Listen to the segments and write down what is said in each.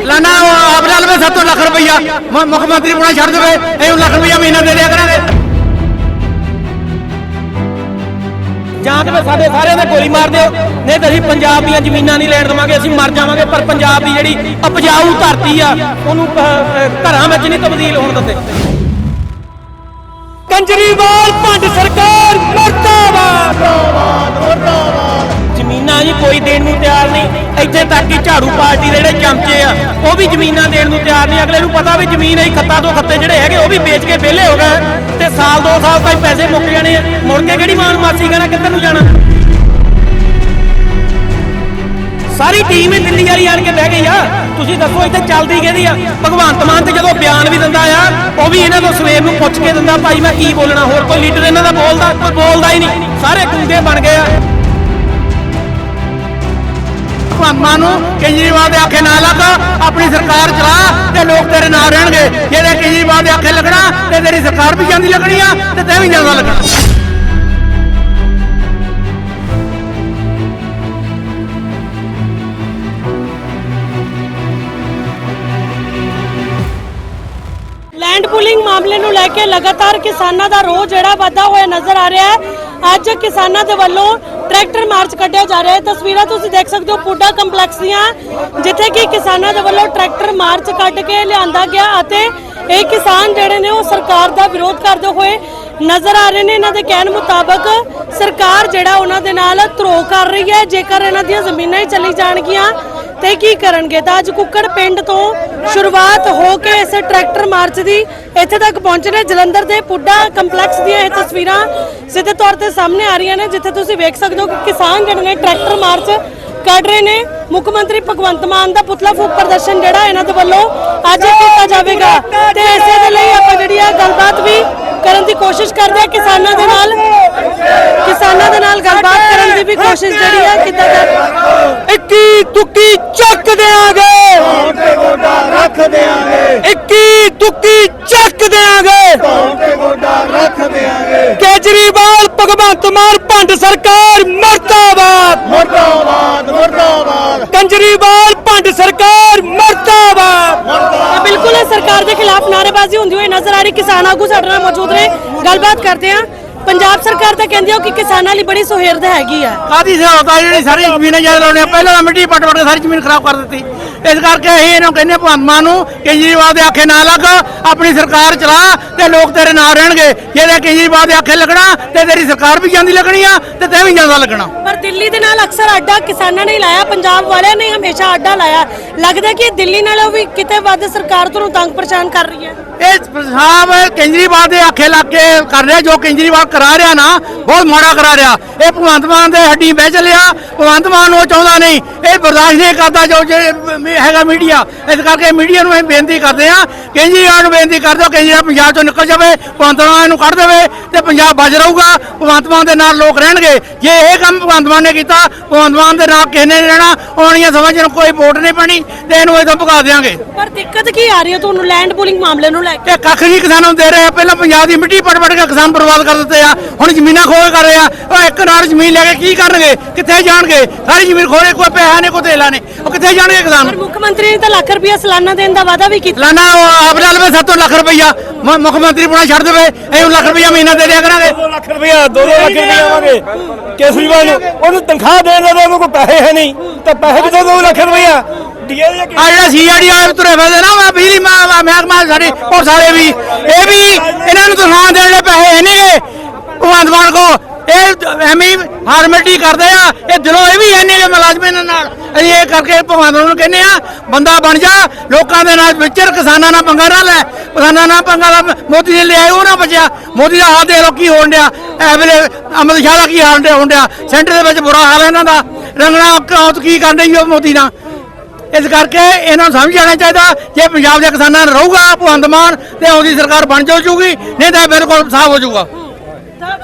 ਲਾਣਾ ਆਪ ਲੈ ਲਵੇ 7 ਲੱਖ ਰੁਪਈਆ। ਮ- ਮੁੱਖ ਮੰਤਰੀ ਬਣਾ ਛੱਡ ਦੇਵੇ ਇਹਨੂੰ ਲੱਖ ਰੁਪਈਆ ਮਹੀਨਾ ਦੇ ਦਿਆ ਕਰਾਂਗੇ। ਜਾਂ ਤੇ ਫਿਰ ਸਾਡੇ ਸਾਰਿਆਂ ਦੇ ਗੋਲੀ ਮਾਰ ਦਿਓ। ਨਹੀਂ ਤਾਂ ਅਸੀਂ ਪੰਜਾਬ ਦੀਆਂ ਜ਼ਮੀਨਾਂ ਨਹੀਂ ਲੈਣ ਦੇਵਾਂਗੇ ਅਸੀਂ ਮਰ ਜਾਵਾਂਗੇ ਪਰ ਪੰਜਾਬ ਦੀ ਜਿਹੜੀ ਉਪਜਾਊ ਧਰਤੀ ਆ ਉਹਨੂੰ ਅਹ, ਅਹ, ਘਰਾਂ ਵਿੱਚ ਨਹੀਂ ਤਬਦੀਲ ਹੋਣ ਦਿੰਦੇ। ਕੰਜਰੀਵਾਲ ਭੰਡ ਸਰਕਾਰ ਮਰਦਾਬਾਦ। ਜ਼ਮੀਨਾਂ ਜੀ ਕੋਈ ਦੇਣ ਨੂੰ ਤਿਆਰ ਨਹੀਂ। ਇੱਥੇ ਤੱਕ ਕਿ ਝਾੜੂ ਪਾਰਟੀ ਦੇ ਜਿਹੜੇ ਚਮਚੇ ਆ, ਉਹ ਵੀ ਜ਼ਮੀਨਾਂ ਦੇਣ ਨੂੰ ਤਿਆਰ ਨਹੀਂ। ਅਗਲੇ ਨੂੰ ਪਤਾ ਵੀ ਜ਼ਮੀਨ ਇਹ ਖੱਤਾ ਤੋਂ ਖੱਤੇ ਜਿਹੜੇ ਹੈਗੇ, ਉਹ ਵੀ ਵੇਚ ਕੇ ਵਿਹਲੇ ਹੋ ਗਏ। ਤੇ ਸਾਲ ਦੋ ਸਾਲ ਤੱਕ ਪੈਸੇ ਮੁੱਕ ਜਾਣੇ ਮੁੜ ਕੇ ਕਿਹੜੀ ਮਾਨ ਮਾਸੀ ਕਹਿਣਾ ਕਿੱਧਰ ਨੂੰ ਜਾਣਾ? ਸਾਰੀ ਟੀਮ ਹੀ ਦਿੱਲੀ ਵਾਲੀ ਆਣ ਕੇ ਬਹਿ ਗਈ ਆ। ਤੁਸੀਂ ਦੱਸੋ, ਇੱਥੇ ਚੱਲਦੀ ਕਿਹਦੀ ਆ? ਭਗਵੰਤ ਮਾਨ ਤੇ ਜਦੋਂ ਬਿਆਨ ਵੀ ਦਿੰਦਾ ਆ, ਉਹ ਵੀ ਇਹਨਾਂ ਤੋਂ ਸਵੇਰ ਨੂੰ ਪੁੱਛ ਕੇ ਦਿੰਦਾ, ਭਾਈ ਮੈਂ ਕੀ ਬੋਲਣਾ? ਹੋਰ ਕੋਈ ਲੀਡਰ ਇਹਨਾਂ ਦਾ ਬੋਲਦਾ? ਕੋਈ ਬੋਲਦਾ ਹੀ ਨਹੀਂ। ਸਾਰੇ ਗੁੰਗੇ ਬਣ ਗਏ ਆ। ਭਗਵਾਨ ਨੂੰ ਕੇਜਰੀਵਾਲ ਦੇ ਆਖੇ ਨਾ ਲੱਗ, ਆਪਣੀ ਸਰਕਾਰ ਚਲਾ ਤੇ ਲੋਕ ਤੇਰੇ ਨਾਲ ਰਹਿਣਗੇ। ਜਿਹੜੇ ਕੇਜਰੀਵਾਲ ਦੇ ਆਖੇ ਲੱਗਣਾ ਤੇ ਤੇਰੀ ਸਰਕਾਰ ਵੀ ਜਾਂਦੀ ਲੱਗਣੀ ਆ ਤੇ ਤੈਂ ਵੀ ਜਾਂਦਾ ਲੱਗਣਾ। ਲੈਂਡ ਪੁਲਿੰਗ ਮਾਮਲੇ ਨੂੰ ਲੈ ਕੇ ਲਗਾਤਾਰ ਕਿਸਾਨਾਂ ਦਾ ਰੋਹ ਜਿਹੜਾ ਵਾਧਾ ਹੋਇਆ ਨਜ਼ਰ ਆ ਰਿਹਾ ਹੈ। ਅੱਜ ਕਿਸਾਨਾਂ ਦੇ ਵੱਲੋਂ ਟਰੈਕਟਰ ਮਾਰਚ ਕੱਢਿਆ ਜਾ ਰਿਹਾ ਹੈ। ਤਸਵੀਰਾਂ ਤੁਸੀਂ ਦੇਖ ਸਕਦੇ ਹੋ, ਪੁੱਡਾ ਕੰਪਲੈਕਸ ਦੀਆਂ, ਜਿੱਥੇ ਕਿ ਕਿਸਾਨਾਂ ਦੇ ਵੱਲੋਂ ਟਰੈਕਟਰ ਮਾਰਚ ਕੱਢ ਕੇ ਲਿਆਂਦਾ ਗਿਆ ਅਤੇ ਇਹ ਕਿਸਾਨ ਜਿਹੜੇ ਨੇ ਉਹ ਸਰਕਾਰ ਦਾ ਵਿਰੋਧ ਕਰਦੇ ਹੋਏ ਨਜ਼ਰ ਆ ਰਹੇ ਨੇ। ਇਹਨਾਂ ਦੇ ਕਹਿਣ ਮੁਤਾਬਕ ਸਰਕਾਰ ਜਿਹੜਾ ਉਹਨਾਂ ਦੇ ਨਾਲ ਧਰੋ ਕਰ ਰਹੀ ਹੈ। ਜੇਕਰ ਇਹਨਾਂ ਦੀਆਂ ਜ਼ਮੀਨਾਂ ਹੀ ਚਲੀ ਜਾਣਗੀਆਂ ਤੇ ਕੀ ਕਰਨਗੇ? ਤਾਂ ਅੱਜ ਕੁੱਕੜ ਪਿੰਡ ਤੋਂ ਸ਼ੁਰੂਆਤ ਹੋ ਕੇ ਇਸ ਟਰੈਕਟਰ ਮਾਰਚ ਦੀ ਇੱਥੇ ਤੱਕ ਪਹੁੰਚੇ ਨੇ। ਜਲੰਧਰ ਦੇ ਪੁੱਡਾ ਕੰਪਲੈਕਸ ਦੀਆਂ ਇਹ ਤਸਵੀਰਾਂ ਸਿੱਧੇ ਤੌਰ ਤੇ ਸਾਹਮਣੇ ਆ ਰਹੀਆਂ ਨੇ, ਜਿੱਥੇ ਤੁਸੀਂ ਵੇਖ ਸਕਦੇ ਹੋ ਕਿ ਕਿਸਾਨ ਜਿਹੜੇ ਨੇ ਟਰੈਕਟਰ ਮਾਰਚ ਕੱਢ ਰਹੇ ਨੇ। ਮੁੱਖ ਮੰਤਰੀ ਭਗਵੰਤ ਮਾਨ ਦਾ ਪੁਤਲਾ ਫੂਕ ਪ੍ਰਦਰਸ਼ਨ ਜਿਹੜਾ ਇਹਨਾਂ ਦੇ ਵੱਲੋਂ ਅੱਜ ਕੀਤਾ ਜਾਵੇਗਾ। ਤੇ ਇਸੇ ਦੇ ਲਈ ਆਪਾਂ ਜਿਹੜੀ ਆ ਗੱਲਬਾਤ ਵੀ ਕਰਨ ਦੀ ਕੋਸ਼ਿਸ਼ ਕਰਦੇ ਆ ਕਿਸਾਨਾਂ ਦੇ ਨਾਲ। ਕਿਸਾਨਾਂ ਦੇ ਨਾਲ ਗੱਲਬਾਤ ਕਰਨ ਦੀ ਵੀ ਕੋਸ਼ਿਸ਼ ਜਿਹੜੀ ਆ ਕਿੱਦਾਂ ਤੁੱਕੀ ਚੱਕ ਦੇਾਂਗੇ ਤੇ ਗੋਡਾ ਰੱਖ ਦੇਾਂਗੇ ਇੱਕੀ ਤੁੱਕੀ ਚੱਕ ਦੇਾਂਗੇ ਤੇ ਗੋਡਾ ਰੱਖ ਦੇਾਂਗੇ ਕੇਜਰੀਵਾਲ ਭਗਵੰਤ ਮਾਨ ਭੰਡ ਸਰਕਾਰ ਮਰਦਾਬਾਦ। ਮੁਰਦਾਬਾਦ ਮੁਰਦਾਬਾਦ। ਕੰਜਰੀਵਾਲ ਭੰਡ ਸਰਕਾਰ ਮਰਦਾਬਾਦ। ਤਾਂ ਬਿਲਕੁਲ ਇਹ ਸਰਕਾਰ ਦੇ ਖਿਲਾਫ ਨਾਅਰੇਬਾਜ਼ੀ ਹੁੰਦੀ ਹੋਈ ਨਜ਼ਰ ਆ ਰਹੀ। ਕਿਸਾਨ ਆਗੂ ਸਾਡੇ ਨਾਲ ਮੌਜੂਦ ਨੇ। ਗੱਲਬਾਤ ਕਰਦੇ ਆ ਪੰਜਾਬ ਸਰਕਾਰ ਤਾਂ ਕਹਿੰਦੀ ਹੋ ਕਿ ਕਿਸਾਨਾਂ ਲਈ ਬੜੀ ਸੁਹਿਰਦ ਹੈਗੀ ਆ। ਕਾਦੀ ਸਹਾਇਤਾ ਜਿਹੜੀ ਸਾਰੀ ਜ਼ਮੀਨਾਂ ਜਦ ਲਾਉਣੇ ਪਹਿਲਾਂ ਤਾਂ ਮਿੱਟੀ ਪੱਟ ਪੱਟ ਕੇ ਸਾਰੀ ਜ਼ਮੀਨ ਖਰਾਬ ਕਰ ਦਿੱਤੀ। ਇਸ ਕਰਕੇ ਅਸੀਂ ਇਹਨੂੰ ਕਹਿੰਦੇ ਭਗਵੰਤ ਮਾਨ ਨੂੰ ਕੇਜਰੀਵਾਲ ਦੇ ਆਖੇ ਨਾ ਲੱਗ, ਆਪਣੀ ਸਰਕਾਰ ਚਲਾ ਤੇ ਲੋਕ ਤੇਰੇ ਨਾਲ ਰਹਿਣਗੇ। ਜਿਹੜੇ ਕੇਜਰੀਵਾਲ ਦੇ ਆਖੇ ਲੱਗਣਾ, ਤੇ ਤੇਰੀ ਸਰਕਾਰ ਵੀ ਜਾਂਦੀ ਲੱਗਣੀ ਆ, ਤੇ ਤੈਂ ਵੀ ਜਾਂਦਾ ਲੱਗਣਾ। ਦਿੱਲੀ ਦੇ ਨਾਲ ਅਕਸਰ ਅੱਡਾ ਕਿਸਾਨਾਂ ਨੇ ਲਾਇਆ, ਪੰਜਾਬ ਵਾਲਿਆਂ ਨੇ ਹਮੇਸ਼ਾ ਅੱਡਾ ਲਾਇਆ। ਲੱਗਦਾ ਕਿ ਦਿੱਲੀ ਨਾਲੋਂ ਵੀ ਕਿਤੇ ਵੱਧ ਸਰਕਾਰ ਤੁਹਾਨੂੰ ਤੰਗ ਪਰੇਸ਼ਾਨ ਕਰ ਰਹੀ ਹੈ? ਇਹ ਸਾਹਿਬ ਕੇਜਰੀਵਾਲ ਦੇ ਆਖੇ ਲੱਗ ਕੇ ਕਰ ਰਿਹਾ, ਜੋ ਕੇਜਰੀਵਾਲ ਕਰਾ ਰਿਹਾ ਨਾ, ਬਹੁਤ ਮਾੜਾ ਕਰਾ ਰਿਹਾ। ਇਹ ਭਗਵੰਤ ਮਾਨ ਦੇ ਹੱਡੀ ਬਹਿ ਚੱਲਿਆ, ਭਗਵੰਤ ਮਾਨ ਉਹ ਚਾਹੁੰਦਾ ਨਹੀਂ। ਇਹ ਬਰਦਾਸ਼ਤ ਨਹੀਂ ਕਰਦਾ ਜੋ ਹੈਗਾ ਮੀਡੀਆ। ਇਸ ਕਰਕੇ ਮੀਡੀਆ ਨੂੰ ਅਸੀਂ ਬੇਨਤੀ ਕਰਦੇ ਆ ਕੇਜਰੀਵਾਲ ਨੂੰ ਬੇਨਤੀ ਕਰਦੇ ਹੋ ਕੇਜਰੀਵਾਲ ਪੰਜਾਬ ਚੋਂ ਨਿਕਲ ਜਾਵੇ ਭਗਵੰਤ ਮਾਨ ਨੂੰ ਕੱਢ ਦੇਵੇ ਤੇ ਪੰਜਾਬ ਬਚ ਰਹੂਗਾ ਭਗਵੰਤ ਮਾਨ ਦੇ ਨਾਲ ਲੋਕ ਰਹਿਣਗੇ। ਜੇ ਇਹ ਕੰਮ ਭਗਵੰਤ ਮਾਨ ਨੇ ਕੀਤਾ ਭਗਵੰਤ ਮਾਨ ਦੇ ਨਾਲ ਕਿਸੇ ਨੇ ਰਹਿਣਾ ਆਉਣੀਆਂ ਸਮਾਂ ਨੂੰ ਕੋਈ ਵੋਟ ਨਹੀਂ ਪੈਣੀ ਤੇ ਇਹਨੂੰ ਇਦੋਂ ਭਗਾ ਦੇਵਾਂਗੇ ਪਰ ਦਿੱਕਤ ਕੀ ਆ ਰਹੀ ਹੈ ਤੁਹਾਨੂੰ ਲੈਂਡ ਪੂਲਿੰਗ ਮਾਮਲੇ ਨੂੰ ਲੈ ਕੇ? ਇਹ ਕੱਖ ਨਹੀਂ ਕਿਸਾਨਾਂ ਨੂੰ ਦੇ ਰਹੇ ਆ ਪਹਿਲਾਂ ਪੰਜਾਬ ਦੀ ਮਿੱਟੀ ਪੜ ਪੜ ਕੇ ਕਿਸਾਨ ਬਰਬਾਦ ਕਰ ਦਿੱਤੇ ਆ ਹੁਣ ਜ਼ਮੀਨਾਂ ਖੋਏ ਕਰ ਰਹੇ ਆ ਉਹ ਇੱਕ ਨਾਲ ਜ਼ਮੀਨ ਲੈ ਕੇ ਕੀ ਕਰਨਗੇ ਕਿੱਥੇ ਜਾਣਗੇ? ਸਾਰੀ ਜ਼ਮੀਨ ਖੋਏ ਕੋਈ ਪੈਸਾ ਨਹੀਂ ਕੋਈ ਤੇਲਾ ਨਹੀਂ ਉਹ ਕਿੱਥੇ ਜਾਣਗੇ ਕਿਸਾਨ? ਪਰ ਮੁੱਖ ਮੰਤਰੀ ਨੇ ਤਾਂ ਲੱਖ ਰੁਪਇਆ ਸਾਲਾਨਾ ਦੇਣ ਦਾ ਵਾਅਦਾ ਵੀ ਕੀਤਾ। ਲਾਣਾ ਆਪ ਲੈ ਲਵੇ 7 ਲੱਖ ਰੁਪਈਆ ਮ- ਮੁੱਖ ਮੰਤਰੀ ਬਣਾ ਛੱਡ ਦੇਵੇ ਇਹਨੂੰ ਲੱਖ ਰੁਪਈਆ ਮਹੀਨਾ ਦੇ ਦਿਆ ਕਰਾਂਗੇ। 2 ਲੱਖ ਰੁਪਇਆ 2 ਲੱਖ ਰੁਪਇਆ ਆਵਾਂਗੇ ਕੇਸਰੀਵਾਲ ਨੂੰ ਉਹਨੂੰ ਤਨਖਾਹ ਦੇਣ ਦਾ ਉਹਨੂੰ ਕੋਈ ਪੈਸੇ ਹੈ ਨਹੀਂ। ਤਾਂ ਪੈਸੇ ਕਿੱਥੋਂ 2 ਲੱਖ ਰੁਪਇਆ ਆ ਜਿਹੜਾ ਸੀਆਰਡੀ ਵਾਲੇ ਤੁਰੇ ਫਿਰਦੇ ਨਾ ਮੈਂ ਬਿਜਲੀ ਮਾ- ਮਹਿਕਮਾ ਸਾਡੇ ਪੁਲਿਸ ਵਾਲੇ ਵੀ ਇਹ ਵੀ ਇਹਨਾਂ ਨੂੰ ਤਨਖਾਹ ਦੇਣ ਦੇ ਪੈਸੇ ਨਹੀਂਗੇ। ਭਗਵੰਤ ਮਾਨ ਕੋ ਇਹ ਐਵੇਂ ਹੀ ਫਾਰਮੈਲਿਟੀ ਕਰਦੇ ਆ। ਇਹ ਦਿਲੋਂ ਇਹ ਵੀ ਐਨੇ ਮੁਲਾਜ਼ਮ ਇਹਨਾਂ ਨਾਲ ਅਸੀਂ ਇਹ ਕਰਕੇ ਭਗਵੰਤ ਮਾਨ ਨੂੰ ਕਹਿੰਦੇ ਆ, ਬੰਦਾ ਬਣ ਜਾ, ਲੋਕਾਂ ਦੇ ਨਾਲ ਵਿਚਰ ਕਿਸਾਨਾਂ ਨਾਲ ਪੰਗਾ ਨਾ ਲੈ। ਕਿਸਾਨਾਂ ਨਾਲ ਪੰਗਾ ਲਾ ਮੋਦੀ ਨੇ ਲਿਆਏ ਉਹ ਨਾ ਬਚਿਆ। ਮੋਦੀ ਦਾ ਹਾਲ ਦੇ ਲੋ ਕੀ ਹੋਣ ਡਿਆ। ਐ ਵੇਲੇ ਅਮਿਤ ਸ਼ਾਹ ਦਾ ਕੀ ਹਾਲ ਡਿਆ ਹੋਣ ਡਿਆ। ਸੈਂਟਰ ਦੇ ਵਿੱਚ ਬੁਰਾ ਹਾਲ ਹੈ ਇਹਨਾਂ ਦਾ। ਰੰਗਣਾ ਕੌਤ ਕੀ ਕਰਨ ਡਈ ਉਹ ਮੋਦੀ ਨਾਲ? ਇਸ ਕਰਕੇ ਇਹਨਾਂ ਨੂੰ ਸਮਝ ਆਉਣਾ ਚਾਹੀਦਾ, ਜੇ ਪੰਜਾਬ ਦੇ ਕਿਸਾਨਾਂ ਨਾਲ ਰਹੂਗਾ ਭਗਵੰਤ ਮਾਨ, ਤੇ ਉਹਦੀ ਸਰਕਾਰ ਬਣ ਜਾਊਗੀ, ਨਹੀਂ ਤਾਂ ਬਿਲਕੁਲ ਸਾਫ਼ ਹੋ ਜਾਊਗਾ।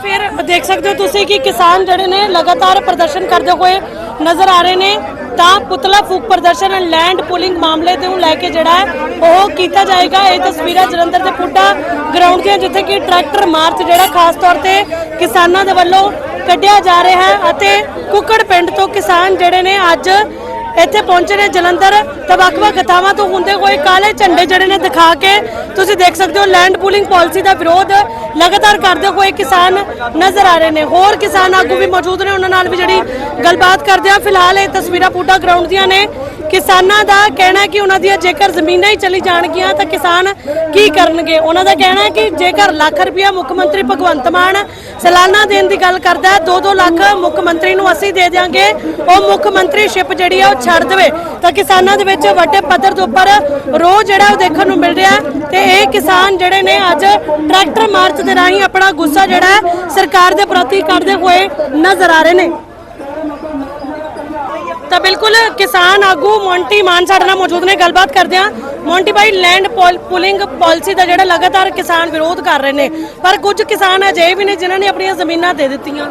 ਫਿਰ ਦੇਖ ਸਕਦੇ ਹੋ ਤੁਸੀਂ ਕਿ ਕਿਸਾਨ ਜਿਹੜੇ ਨੇ ਲਗਾਤਾਰ ਪ੍ਰਦਰਸ਼ਨ ਕਰਦੇ ਹੋਏ ਨਜ਼ਰ ਆ ਰਹੇ ਨੇ। ਤਾਂ ਪੁਤਲਾ ਫੂਕ ਪ੍ਰਦਰਸ਼ਨ ਐਂਡ ਲੈਂਡ ਪੂਲਿੰਗ ਮਾਮਲੇ ਦੇ ਨੂੰ ਲੈ ਕੇ ਜਿਹੜਾ ਹੈ, ਉਹ ਕੀਤਾ ਜਾਏਗਾ। ਇਹ ਤਸਵੀਰਾਂ ਜਲੰਧਰ ਦੇ ਪੁੱਡਾ ਗਰਾਊਂਡ ਦੀਆਂ, ਜਿੱਥੇ ਕਿ ਟਰੈਕਟਰ ਮਾਰਚ ਜਿਹੜਾ ਖਾਸ ਤੌਰ ਤੇ ਕਿਸਾਨਾਂ ਦੇ ਵੱਲੋਂ ਕੱਢਿਆ ਜਾ ਰਿਹਾ ਹੈ ਅਤੇ ਕੁੱਕੜ ਪਿੰਡ ਤੋਂ ਕਿਸਾਨ ਜਿਹੜੇ ਨੇ ਅੱਜ ਇੱਥੇ ਪਹੁੰਚੇ ਨੇ ਜਲੰਧਰ। ਤਾਂ ਵੱਖ-ਵੱਖ ਥਾਵਾਂ ਤੋਂ ਹੁੰਦੇ ਹੋਏ ਕਾਲੇ ਝੰਡੇ ਜਿਹੜੇ ਨੇ ਦਿਖਾ ਕੇ ਤੁਸੀਂ ਦੇਖ ਸਕਦੇ ਹੋ ਲੈਂਡ ਪੂਲਿੰਗ ਪਾਲਿਸੀ ਦਾ ਵਿਰੋਧ ਲਗਾਤਾਰ ਕਰਦੇ ਹੋਏ ਕਿਸਾਨ ਨਜ਼ਰ ਆ ਰਹੇ ਨੇ। ਹੋਰ ਕਿਸਾਨ ਆਗੂ ਵੀ ਮੌਜੂਦ ਨੇ, ਉਹਨਾਂ ਨਾਲ ਵੀ ਜਿਹੜੀ ਗੱਲਬਾਤ ਕਰਦੇ ਆ ਫਿਲਹਾਲ ਇਹ ਤਸਵੀਰਾਂ ਪੂਡਾ ਗਰਾਊਂਡ ਦੀਆਂ ਨੇ। ਕਿਸਾਨਾਂ ਦਾ ਕਹਿਣਾ ਕਿ ਉਹਨਾਂ ਦੀਆਂ ਜੇਕਰ ਜ਼ਮੀਨਾਂ ਹੀ ਚਲੀ ਜਾਣਗੀਆਂ ਤਾਂ ਕਿਸਾਨ ਕੀ ਕਰਨਗੇ? ਉਹਨਾਂ ਦਾ ਕਹਿਣਾ ਕਿ ਜੇਕਰ ਲੱਖ ਰੁਪਇਆ ਮੁੱਖ ਮੰਤਰੀ ਭਗਵੰਤ ਮਾਨ ਸਾਲਾਨਾ ਦੇਣ ਦੀ ਗੱਲ ਕਰਦਾ ਹੈ 2-2 ਲੱਖ ਮੁੱਖ ਮੰਤਰੀ ਨੂੰ ਅਸੀਂ ਦੇ ਦਿਆਂਗੇ। ਉਹ ਮੁੱਖ ਮੰਤਰੀ ਸ਼ਿਪ ਜਿਹੜੀ ਆ ਉਹ ਛੱਡ ਦੇਵੇ। ਤਾਂ ਕਿਸਾਨਾਂ ਦੇ ਵਿੱਚ ਵੱਡੇ ਪੱਧਰ ਦੇ ਉੱਪਰ ਰੋਹ ਜਿਹੜਾ ਉਹ ਦੇਖਣ ਨੂੰ ਮਿਲ ਰਿਹਾ ਤੇ ਇਹ ਕਿਸਾਨ ਜਿਹੜੇ ਨੇ ਅੱਜ ਟਰੈਕਟਰ ਮਾਰਚ ਦੇ ਰਾਹੀਂ ਆਪਣਾ ਗੁੱਸਾ ਜਿਹੜਾ ਸਰਕਾਰ ਦੇ ਪ੍ਰਤੀ ਕਰਦੇ ਹੋਏ ਨਜ਼ਰ ਆ ਰਹੇ ਨੇ। ਤਾਂ ਬਿਲਕੁਲ ਕਿਸਾਨ ਆਗੂ ਮੌਂਟੀ ਮਾਨ ਸਾਡੇ ਨਾਲ ਮੌਜੂਦ ਨੇ, ਗੱਲਬਾਤ ਕਰਦੇ ਆ ਮੌਂਟੀ ਭਾਈ ਲੈਂਡ ਪੁਲਿੰਗ ਪਾਲਿਸੀ ਦਾ ਜਿਹੜਾ ਲਗਾਤਾਰ ਕਿਸਾਨ ਵਿਰੋਧ ਕਰ ਰਹੇ ਨੇ, ਪਰ ਕੁਝ ਕਿਸਾਨ ਅਜੇ ਵੀ ਨੇ ਜਿਨ੍ਹਾਂ ਨੇ ਆਪਣੀਆਂ ਜ਼ਮੀਨਾਂ ਦੇ ਦਿੱਤੀਆਂ।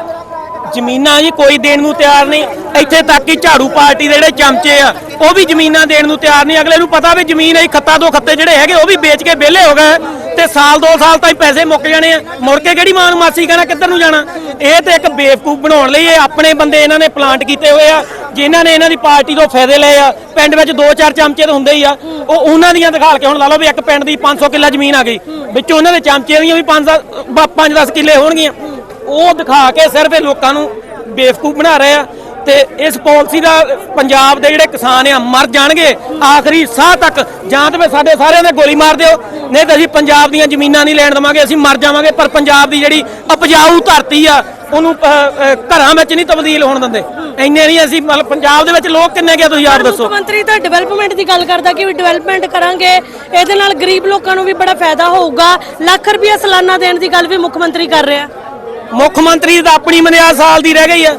ਜ਼ਮੀਨਾਂ ਜੀ ਕੋਈ ਦੇਣ ਨੂੰ ਤਿਆਰ ਨਹੀਂ। ਇੱਥੇ ਤੱਕ ਕਿ ਝਾੜੂ ਪਾਰਟੀ ਦੇ ਜਿਹੜੇ ਚਮਚੇ ਆ, ਉਹ ਵੀ ਜ਼ਮੀਨਾਂ ਦੇਣ ਨੂੰ ਤਿਆਰ ਨਹੀਂ। ਅਗਲੇ ਨੂੰ ਪਤਾ ਵੀ ਜ਼ਮੀਨ ਇਹ ਖੱਤਾ ਦੋ ਖੱਤੇ ਜਿਹੜੇ ਹੈਗੇ, ਉਹ ਵੀ ਵੇਚ ਕੇ ਵਿਹਲੇ ਹੋ ਗਏ। ਤੇ ਸਾਲ, ਦੋ ਸਾਲ ਤਾਈਂ ਪੈਸੇ ਮੁੱਕ ਜਾਣੇ ਆ। ਮੁੜ ਕੇ ਕਿਹੜੀ ਮਾਨ ਮਾਸੀ ਕਹਿਣਾ ਕਿੱਧਰ ਨੂੰ ਜਾਣਾ? ਇਹ ਤੇ ਇੱਕ ਬੇਵਕੂਫ ਬਣਾਉਣ ਲਈ ਇਹ ਆਪਣੇ ਬੰਦੇ ਇਹਨਾਂ ਨੇ ਪਲਾਂਟ ਕੀਤੇ ਹੋਏ ਆ। ਜਿਨ੍ਹਾਂ ਨੇ ਇਹਨਾਂ ਦੀ ਪਾਰਟੀ ਤੋਂ ਫਾਇਦੇ ਲਏ ਆ, ਪਿੰਡ ਵਿੱਚ ਦੋ ਚਾਰ ਚਮਚੇ ਤਾਂ ਹੁੰਦੇ ਹੀ ਆ। ਉਹ ਉਹਨਾਂ ਦੀਆਂ ਦਿਖਾਲ ਕੇ ਹੁਣ ਲਾ ਲਓ ਵੀ ਇੱਕ ਪਿੰਡ ਦੀ 500 ਕਿੱਲਾ ਜ਼ਮੀਨ ਆ ਗਈ। ਵਿੱਚੋਂ ਉਹਨਾਂ ਦੇ ਚਮਚੇ ਦੀਆਂ ਵੀ 5 5-10 ਕਿੱਲੇ ਹੋਣਗੀਆਂ। ਉਹ ਦਿਖਾ ਕੇ ਸਿਰਫ ਇਹ ਲੋਕਾਂ ਨੂੰ ਬੇਵਕੂਫ ਬਣਾ ਰਹੇ ਆ ਤੇ ਇਸ ਪਾਲਿਸੀ ਦਾ ਪੰਜਾਬ ਦੇ ਜਿਹੜੇ ਕਿਸਾਨ ਆ, ਮਰ ਜਾਣਗੇ, ਆਖਰੀ ਸਾਹ ਤੱਕ। ਜਾਂ ਤੇ ਸਾਡੇ ਸਾਰਿਆਂ ਦੇ ਗੋਲੀ ਮਾਰ ਦਿਓ, ਨਹੀਂ ਤਾਂ ਅਸੀਂ ਪੰਜਾਬ ਦੀਆਂ ਜ਼ਮੀਨਾਂ ਨਹੀਂ ਲੈਣ ਦਵਾਂਗੇ, ਅਸੀਂ ਮਰ ਜਾਵਾਂਗੇ, ਪਰ ਪੰਜਾਬ ਦੀ ਜਿਹੜੀ ਉਪਜਾਊ ਧਰਤੀ ਆ, ਉਹਨੂੰ ਘਰਾਂ ਵਿੱਚ ਨਹੀਂ ਤਬਦੀਲ ਹੋਣ ਦਿੰਦੇ। ਇੰਨੇ ਨਹੀਂ ਅਸੀਂ ਮਤਲਬ ਪੰਜਾਬ ਦੇ ਵਿੱਚ ਲੋਕ ਕਿੰਨੇ ਗਿਆ ਤੁਸੀਂ ਆਪ ਦੱਸੋ? ਮੁੱਖ ਮੰਤਰੀ ਤਾਂ ਡਿਵੈਲਪਮੈਂਟ ਦੀ ਗੱਲ ਕਰਦਾ ਕਿ ਵੀ ਡਿਵੈਲਪਮੈਂਟ ਕਰਾਂਗੇ ਇਹਦੇ ਨਾਲ ਗਰੀਬ ਲੋਕਾਂ ਨੂੰ ਵੀ ਬੜਾ ਫਾਇਦਾ ਹੋਊਗਾ। ਲੱਖ ਰੁਪਇਆ ਸਾਲਾਨਾ ਦੇਣ ਦੀ ਗੱਲ ਵੀ ਮੁੱਖ ਮੰਤਰੀ ਕਰ ਰਿਹਾ। ਮੁੱਖ ਮੰਤਰੀ ਤਾਂ ਆਪਣੀ ਮਨਿਆਦ ਸਾਲ ਦੀ ਰਹਿ ਗਈ ਆ।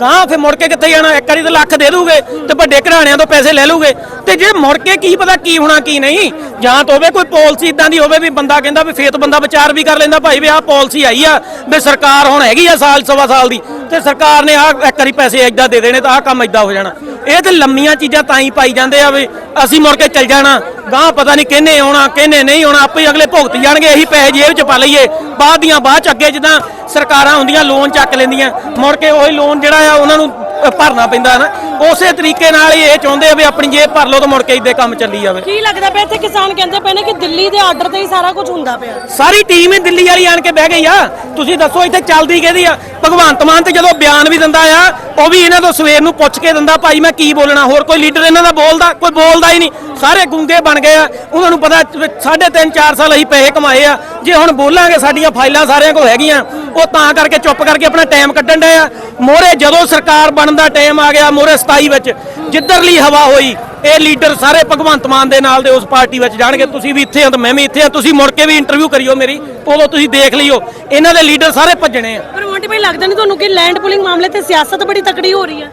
ਗਾਂ ਫੇ ਮੁੜ ਕੇ ਕਿੱਥੇ ਜਾਣਾ? ਇੱਕ ਵਾਰੀ ਤਾਂ ਲੱਖ ਦੇ ਦੂਗੇ ਤੇ ਵੱਡੇ ਘਰਾਣਿਆਂ ਤੋਂ ਪੈਸੇ ਲੈ ਲੂਗੇ। ਤੇ ਜੇ ਮੁੜ ਕੇ ਕੀ ਪਤਾ ਕੀ ਹੋਣਾ ਕੀ ਨਹੀਂ? ਜਾਂ ਤਾਂ ਹੋਵੇ ਕੋਈ ਪਾਲਿਸੀ ਇਦਾਂ ਦੀ ਹੋਵੇ ਵੀ ਬੰਦਾ ਕਹਿੰਦਾ ਵੀ ਫੇਤ ਬੰਦਾ ਵਿਚਾਰ ਵੀ ਕਰ ਲੈਂਦਾ ਭਾਈ ਵੀ ਆਹ ਪਾਲਿਸੀ ਆਈ ਆ ਵੀ ਸਰਕਾਰ ਹੁਣ ਹੈਗੀ ਆ ਸਾਲ ਸਵਾ ਸਾਲ ਦੀ। ਤੇ ਸਰਕਾਰ ਨੇ ਆਹ ਇੱਕ ਵਾਰੀ ਪੈਸੇ ਏਦਾਂ ਦੇ ਦੇਣੇ ਤਾਂ ਆਹ ਕੰਮ ਏਦਾਂ ਹੋ ਜਾਣਾ। ਇਹ ਤੇ ਲੰਮੀਆਂ ਚੀਜ਼ਾਂ ਤਾਂ ਹੀ ਪਾਈ ਜਾਂਦੇ ਆ ਵੀ ਅਸੀਂ ਮੁੜ ਕੇ ਚੱਲ ਜਾਣਾ। ਗਾਂ ਪਤਾ ਨਹੀਂ ਕਿਹਨੇ ਆਉਣਾ, ਕਿਹਨੇ ਨਹੀਂ ਆਉਣਾ, ਆਪੇ ਹੀ ਅਗਲੇ ਭੁਗਤ ਜਾਣਗੇ, ਇਹੀ ਪੈਸੇ ਜੇਬ 'ਚ ਪਾ ਲਈਏ। ਬਾਅਦ ਦੀਆਂ, ਬਾਅਦ 'ਚ ਅੱਗੇ ਜਿੱਦਾਂ ਸਰਕਾਰਾਂ ਹੁੰਦੀਆਂ, ਲੋਨ ਚੱਕ ਲੈਂਦੀਆਂ। ਮੁੜ ਕੇ ਉਹੀ ਲੋਨ ਜਿਹੜਾ ਆ, ਉਹਨਾਂ ਨੂੰ ਭਰਨਾ ਪੈਂਦਾ ਨਾ। ਉਸੇ ਤਰੀਕੇ ਨਾਲ ਹੀ ਇਹ ਚਾਹੁੰਦੇ ਆ ਵੀ ਆਪਣੀ ਜੇਬ ਭਰ ਲਓ ਤਾਂ ਮੁੜ ਕੇ ਇਦਾਂ ਕੰਮ ਚੱਲੀ ਜਾਵੇ। ਕੀ ਲੱਗਦਾ ਪਿਆ ਇੱਥੇ ਕਿਸਾਨ ਕਹਿੰਦੇ ਪਏ ਨੇ ਕਿ ਦਿੱਲੀ ਦੇ ਆਰਡਰ ਤੇ ਹੀ ਸਾਰਾ ਕੁਝ ਹੁੰਦਾ ਪਿਆ? ਸਾਰੀ ਟੀਮ ਹੀ ਦਿੱਲੀ ਵਾਲੀ ਆਣ ਕੇ ਬਹਿ ਗਈ ਆ। ਤੁਸੀਂ ਦੱਸੋ ਇੱਥੇ ਚੱਲਦੀ ਕਿਹਦੀ ਆ? ਭਗਵੰਤ ਮਾਨ ਤੇ ਜਦੋਂ ਬਿਆਨ ਵੀ ਦਿੰਦਾ ਆ ਉਹ ਵੀ ਇਹਨਾਂ ਤੋਂ ਸਵੇਰ ਨੂੰ ਪੁੱਛ ਕੇ ਦਿੰਦਾ ਭਾਈ ਮੈਂ ਕੀ ਬੋਲਣਾ? ਹੋਰ ਕੋਈ ਲੀਡਰ ਇਹਨਾਂ ਦਾ ਬੋਲਦਾ? ਕੋਈ ਬੋਲਦਾ ਹੀ ਨਹੀਂ। ਸਾਰੇ ਗੁੰਗੇ ਬਣ ਗਏ ਆ। ਉਹਨਾਂ ਨੂੰ ਪਤਾ ਸਾਢੇ ਤਿੰਨ 4 ਸਾਲ ਅਸੀਂ ਪੈਸੇ ਕਮਾਏ ਆ। ਜੇ ਹੁਣ ਬੋਲਾਂਗੇ ਸਾਡੀਆਂ ਫਾਈਲਾਂ ਸਾਰਿਆਂ ਕੋਲ ਹੈਗੀਆਂ। ਉਹ ਤਾਂ ਕਰਕੇ ਚੁੱਪ ਕਰਕੇ ਆਪਣਾ ਟਾਈਮ ਕੱਢਣ ਡਏ ਆ। ਮੋਰੇ ਜਦੋਂ ਸਰਕਾਰ ਬਣਨ ਦਾ ਟਾਈਮ ਆ ਗਿਆ ਮੋਰੇ 27 ਵਿੱਚ ਜਿੱਧਰਲੀ ਹਵਾ ਹੋਈ ਇਹ ਲੀਡਰ ਸਾਰੇ ਭਗਵੰਤ ਮਾਨ ਦੇ ਨਾਲ ਦੇ ਉਸ ਪਾਰਟੀ ਵਿੱਚ ਜਾਣਗੇ। ਤੁਸੀਂ ਵੀ ਇੱਥੇ ਹੋ ਤੇ ਮੈਂ ਵੀ ਇੱਥੇ ਆ। ਤੁਸੀਂ ਮੁੜ ਕੇ ਵੀ ਇੰਟਰਵਿਊ ਕਰਿਓ ਮੇਰੀ ਉਦੋਂ ਤੁਸੀਂ ਦੇਖ ਲਿਓ। ਇਹਨਾਂ ਦੇ ਲੀਡਰ ਸਾਰੇ ਭੱਜਣੇ ਆ। ਪਰ ਮੋਂਟੀ ਭਾਈ ਲੱਗਦਾ ਨਹੀਂ ਤੁਹਾਨੂੰ ਕਿ ਲੈਂਡ ਪੂਲਿੰਗ ਮਾਮਲੇ ਤੇ ਸਿਆਸਤ ਬੜੀ ਤਕੜੀ ਹੋ ਰਹੀ ਹੈ?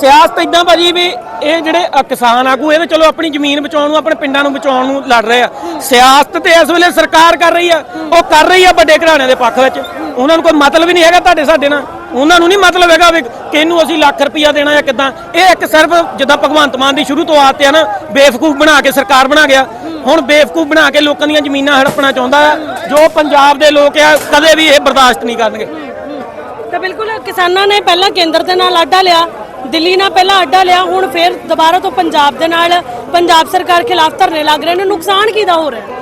ਸਿਆਸਤ ਇਦਾਂ ਭਾਜੀ ਵੀ ਇਹ ਜਿਹੜੇ ਕਿਸਾਨ ਆਗੂ ਇਹ ਵੀ ਚਲੋ ਆਪਣੀ ਜ਼ਮੀਨ ਬਚਾਉਣ ਨੂੰ ਆਪਣੇ ਪਿੰਡਾਂ ਨੂੰ ਬਚਾਉਣ ਨੂੰ ਲੜ ਰਹੇ ਆ। ਸਿਆਸਤ ਤੇ ਇਸ ਵੇਲੇ ਸਰਕਾਰ ਕਰ ਰਹੀ ਆ। ਉਹ ਕਰ ਰਹੀ ਆ ਵੱਡੇ ਘਰਾਣਿਆਂ ਦੇ ਪੱਖ ਵਿੱਚ। ਉਹਨਾਂ ਨੂੰ ਕੋਈ ਮਤਲਬ ਹੀ ਨਹੀਂ ਹੈਗਾ ਤੁਹਾਡੇ ਸਾਡੇ ਨਾਲ। ਉਹਨਾਂ ਨੂੰ ਨਹੀਂ ਮਤਲਬ ਹੈਗਾ ਵੀ ਕਿਹਨੂੰ ਅਸੀਂ ਲੱਖ ਰੁਪਈਆ ਦੇਣਾ ਜਾਂ ਕਿਦਾਂ। ਇਹ ਇੱਕ ਸਿਰਫ ਜਿੱਦਾਂ ਭਗਵੰਤ ਮਾਨ ਦੀ ਸ਼ੁਰੂ ਤੋਂ ਆਦਤ ਆ ਨਾ ਬੇਵਕੂਫ ਬਣਾ ਕੇ ਸਰਕਾਰ ਬਣਾ ਗਿਆ। ਹੁਣ ਬੇਵਕੂਫ ਬਣਾ ਕੇ ਲੋਕਾਂ ਦੀਆਂ ਜ਼ਮੀਨਾਂ ਹੜਪਣਾ ਚਾਹੁੰਦਾ ਆ ਜੋ ਪੰਜਾਬ ਦੇ ਲੋਕ ਆ ਕਦੇ ਵੀ ਇਹ ਬਰਦਾਸ਼ਤ ਨਹੀਂ ਕਰਨਗੇ। ਤਾਂ ਬਿਲਕੁਲ ਕਿਸਾਨਾਂ ਨੇ ਪਹਿਲਾਂ ਕੇਂਦਰ ਦੇ ਨਾਲ ਆਡਾ ਲਿਆ ਦਿੱਲੀ ਨਾਲ ਪਹਿਲਾਂ ਆਡਾ ਲਿਆ ਹੁਣ ਫੇਰ ਦੁਬਾਰਾ ਤੋਂ ਪੰਜਾਬ ਦੇ ਨਾਲ ਪੰਜਾਬ ਸਰਕਾਰ ਖਿਲਾਫ ਧਰਨੇ ਲੱਗ ਰਹੇ ਨੇ। ਨੁਕਸਾਨ ਕਿਹਦਾ ਹੋ ਰਿਹਾ?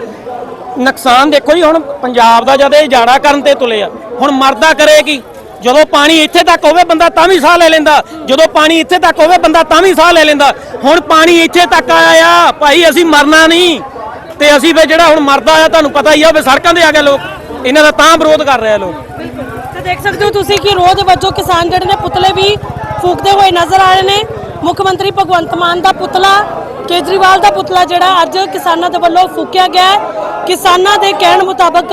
ਨੁਕਸਾਨ ਦੇਖੋ ਜੀ ਹੁਣ ਪੰਜਾਬ ਦਾ ਜਦ ਇਹ ਜਾੜਾ ਕਰਨ ਤੇ ਤੁਲੇ ਆ ਹੁਣ ਮਰਦਾ ਕਰੇ ਕੀ? ਜਦੋਂ ਪਾਣੀ ਇੱਥੇ ਤੱਕ ਹੋਵੇ, ਬੰਦਾ ਤਾਂ ਵੀ ਸਾਹ ਲੈ ਲੈਂਦਾ। ਜਦੋਂ ਪਾਣੀ ਇੱਥੇ ਤੱਕ ਹੋਵੇ, ਬੰਦਾ ਤਾਂ ਵੀ ਸਾਹ ਲੈ ਲੈਂਦਾ। ਹੁਣ ਪਾਣੀ ਇੱਥੇ ਤੱਕ ਆਇਆ ਆ ਭਾਈ ਅਸੀਂ ਮਰਨਾ ਨਹੀਂ। ਤੇ ਅਸੀਂ ਵੀ ਜਿਹੜਾ ਹੁਣ ਮਰਦਾ ਆ, ਤੁਹਾਨੂੰ ਪਤਾ ਹੀ ਆ ਵੀ ਸੜਕਾਂ ਤੇ ਆ ਗਏ ਲੋਕ। ਇਹਨਾਂ ਦਾ ਤਾਂ ਵਿਰੋਧ ਕਰ ਰਹੇ ਆ ਲੋਕ। ਤੇ ਦੇਖ ਸਕਦੇ ਹੋ ਤੁਸੀਂ ਕਿ ਰੋਜ਼ ਵਜੋਂ ਕਿਸਾਨ ਜਿਹੜੇ ਨੇ ਪੁਤਲੇ ਵੀ ਫੂਕਦੇ ਹੋਏ ਨਜ਼ਰ ਆ ਰਹੇ ਨੇ। ਮੁੱਖ ਮੰਤਰੀ ਭਗਵੰਤ ਮਾਨ ਦਾ ਪੁਤਲਾ, ਕੇਜਰੀਵਾਲ ਦਾ ਪੁਤਲਾ ਜਿਹੜਾ ਅੱਜ ਕਿਸਾਨਾਂ ਦੇ ਵੱਲੋਂ ਫੂਕਿਆ ਗਿਆ ਕਿਸਾਨਾਂ ਦੇ ਕਹਿਣ ਮੁਤਾਬਕ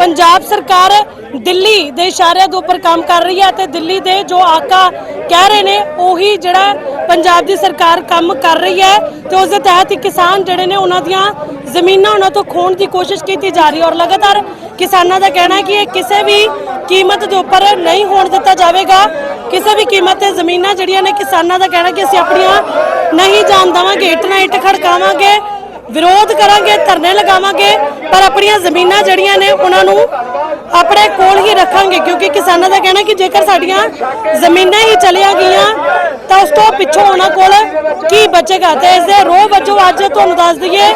ਪੰਜਾਬ ਸਰਕਾਰ ਦਿੱਲੀ ਦੇ ਇਸ਼ਾਰਿਆਂ ਦੇ ਉੱਪਰ ਕੰਮ ਕਰ ਰਹੀ ਹੈ ਤੇ ਦਿੱਲੀ ਦੇ ਜੋ ਆਕਾ ਕਹਿ ਰਹੇ ਨੇ, ਉਹੀ ਜਿਹੜਾ ਪੰਜਾਬ ਦੀ ਸਰਕਾਰ ਕੰਮ ਕਰ ਰਹੀ ਹੈ ਤੇ ਉਸ ਦੇ ਤਹਿਤ ਹੀ ਕਿਸਾਨ ਜਿਹੜੇ ਨੇ, ਉਹਨਾਂ ਦੀਆਂ ਜ਼ਮੀਨਾਂ ਉਹਨਾਂ ਤੋਂ ਖੋਣ ਦੀ ਕੋਸ਼ਿਸ਼ ਕੀਤੀ ਜਾ ਰਹੀ ਹੈ ਔਰ ਲਗਾਤਾਰ ਕਿਸਾਨਾਂ ਦਾ ਕਹਿਣਾ ਹੈ ਕਿ ਇਹ ਕਿਸੇ ਵੀ ਕੀਮਤ ਦੇ ਉੱਪਰ ਨਹੀਂ ਹੋਣ ਦਿੱਤਾ ਜਾਵੇਗਾ। ਕਿਸੇ ਵੀ ਕੀਮਤ ਤੇ ਜ਼ਮੀਨਾਂ ਜਿਹੜੀਆਂ ਨੇ ਕਿਸਾਨਾਂ ਦਾ ਕਹਿਣਾ ਕਿ ਅਸੀਂ ਆਪਣੀਆਂ ਨਹੀਂ ਜਾਣ ਦੇਵਾਂਗੇ, ਇੱਟ ਨਾਲ ਇੱਟ ਖੜਕਾਵਾਂਗੇ, ਵਿਰੋਧ ਕਰਾਂਗੇ, ਧਰਨੇ ਲਗਾਵਾਂਗੇ, ਪਰ ਆਪਣੀਆਂ ਜ਼ਮੀਨਾਂ ਜਿਹੜੀਆਂ ਨੇ ਉਹਨਾਂ ਨੂੰ ਆਪਣੇ ਕੋਲ ਹੀ ਰੱਖਾਂਗੇ, ਕਿਉਂਕਿ ਕਿਸਾਨਾਂ ਦਾ ਕਹਿਣਾ ਕਿ ਜੇਕਰ ਸਾਡੀਆਂ ਜ਼ਮੀਨਾਂ ਹੀ ਚਲੀਆਂ ਗਈਆਂ ਤਾਂ ਉਸ ਤੋਂ ਪਿੱਛੋਂ ਉਹਨਾਂ ਕੋਲ ਕੀ ਬਚੇਗਾ ਤੇ ਇਸ ਦੇ ਰੋਹ ਵਜੋਂ ਅੱਜ ਤੁਹਾਨੂੰ ਦੱਸ ਦਈਏ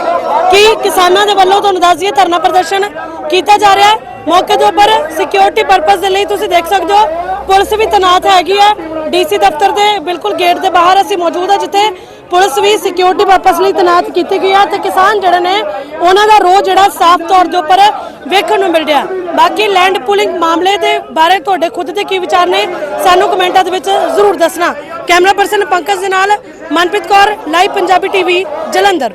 ਕਿ ਕਿਸਾਨਾਂ ਦੇ ਵੱਲੋਂ ਤੁਹਾਨੂੰ ਦੱਸ ਦਈਏ ਧਰਨਾ ਪ੍ਰਦਰਸ਼ਨ ਕੀਤਾ ਜਾ ਰਿਹਾ ਹੈ। ਮੌਕੇ ਦੇ ਉੱਪਰ ਸਿਕਿਉਰਿਟੀ ਪਰਪਸ ਦੇ ਲਈ ਤੁਸੀਂ ਦੇਖ ਸਕਦੇ ਹੋ। ਪੁਲਿਸ ਵੀ ਤੈਨਾਤ ਹੈਗੀ ਹੈ ਡੀਸੀ ਦਫ਼ਤਰ ਦੇ ਬਿਲਕੁਲ ਗੇਟ ਦੇ ਬਾਹਰ ਅਸੀਂ ਮੌਜੂਦ ਹਾਂ ਜਿੱਥੇ ਪੁਲਿਸ ਵੀ ਸਿਕਿਉਰਿਟੀ ਪਰਪਸ ਲਈ ਤੈਨਾਤ ਕੀਤੀ ਗਈ ਹੈ ਤੇ ਕਿਸਾਨ ਜਿਹੜੇ ਨੇ, ਉਹਨਾਂ ਦਾ ਰੋਹ ਜਿਹੜਾ ਸਾਫ਼ ਤੌਰ ਦੇ ਉੱਪਰ ਵੇਖਣ ਨੂੰ ਮਿਲ ਰਿਹਾ। ਬਾਕੀ ਲੈਂਡ ਪੂਲਿੰਗ ਮਾਮਲੇ ਦੇ ਬਾਰੇ ਤੁਹਾਡੇ ਖੁਦ ਦੇ ਕੀ ਵਿਚਾਰ ਨੇ, ਸਾਨੂੰ ਕਮੈਂਟਾਂ ਦੇ ਵਿੱਚ ਜ਼ਰੂਰ ਦੱਸਣਾ। ਕੈਮਰਾ ਪਰਸਨ ਪੰਕਜ ਦੇ ਨਾਲ ਮਨਪ੍ਰੀਤ ਕੌਰ, ਲਾਈਵ ਪੰਜਾਬੀ ਟੀਵੀ ਜਲੰਧਰ।